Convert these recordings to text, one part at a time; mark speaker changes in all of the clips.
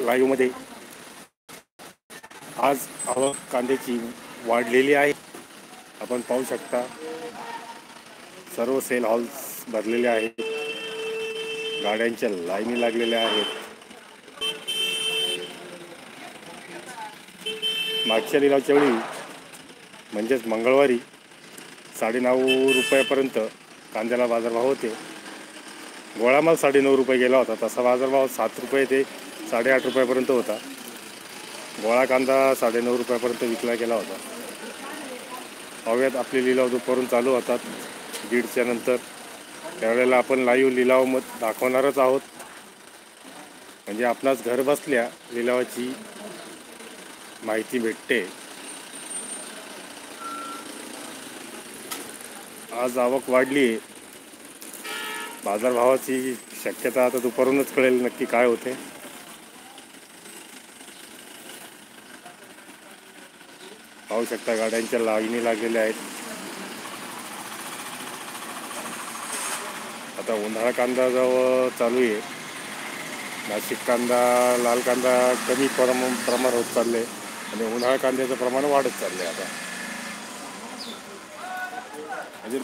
Speaker 1: लाईव्हमध्ये आज आवक कांद्याची वाढलेली आहे. आपण पाहू शकता सर्व सेल हॉल्स भरलेले आहेत. गाड्यांच्या लाईनी लागलेल्या आहेत. मागच्या लिलावच्या वेळी म्हणजेच मंगळवारी साडेनऊ रुपयापर्यंत कांद्याला बाजारभाव होते. गोळामाल साडेनऊ रुपये गेला होता. तसा बाजारभाव सात रुपये ते साडेआठ रुपयापर्यंत होता. गोळा कांदा साडेनऊ रुपयापर्यंत विकला गेला होता. पाहूयात आपले लिलाव दुपारून चालू होतात. दीडच्या नंतर. त्यावेळेला आपण लाईव्ह लिलाव मत दाखवणारच आहोत. म्हणजे आपणास घर बसल्या लिलावाची माहिती भेटते. आज आवक वाढली. आहे बाजारभावाची शक्यता आता दुपारूनच कळेल नक्की काय होते. पाहू शकता गाड्यांच्या लाईनी लागलेल्या आहेत. आता उन्हाळा कांदा जवळ चालू आहे. नाशिक कांदा लाल कांदा कमी प्रम प्रमाण होत चालले आणि उन्हाळा कांद्याचं प्रमाण वाढत चाललंय आता. म्हणजे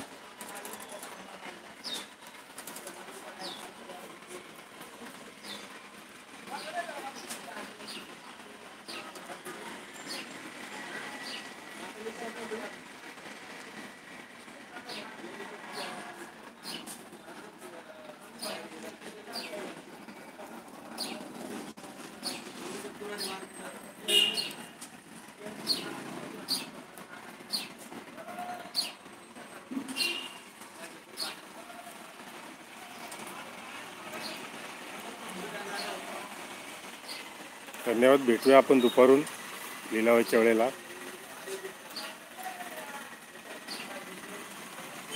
Speaker 1: धन्यवाद. भेटूया आपण दुपारून लिलावाच्या वेळेला.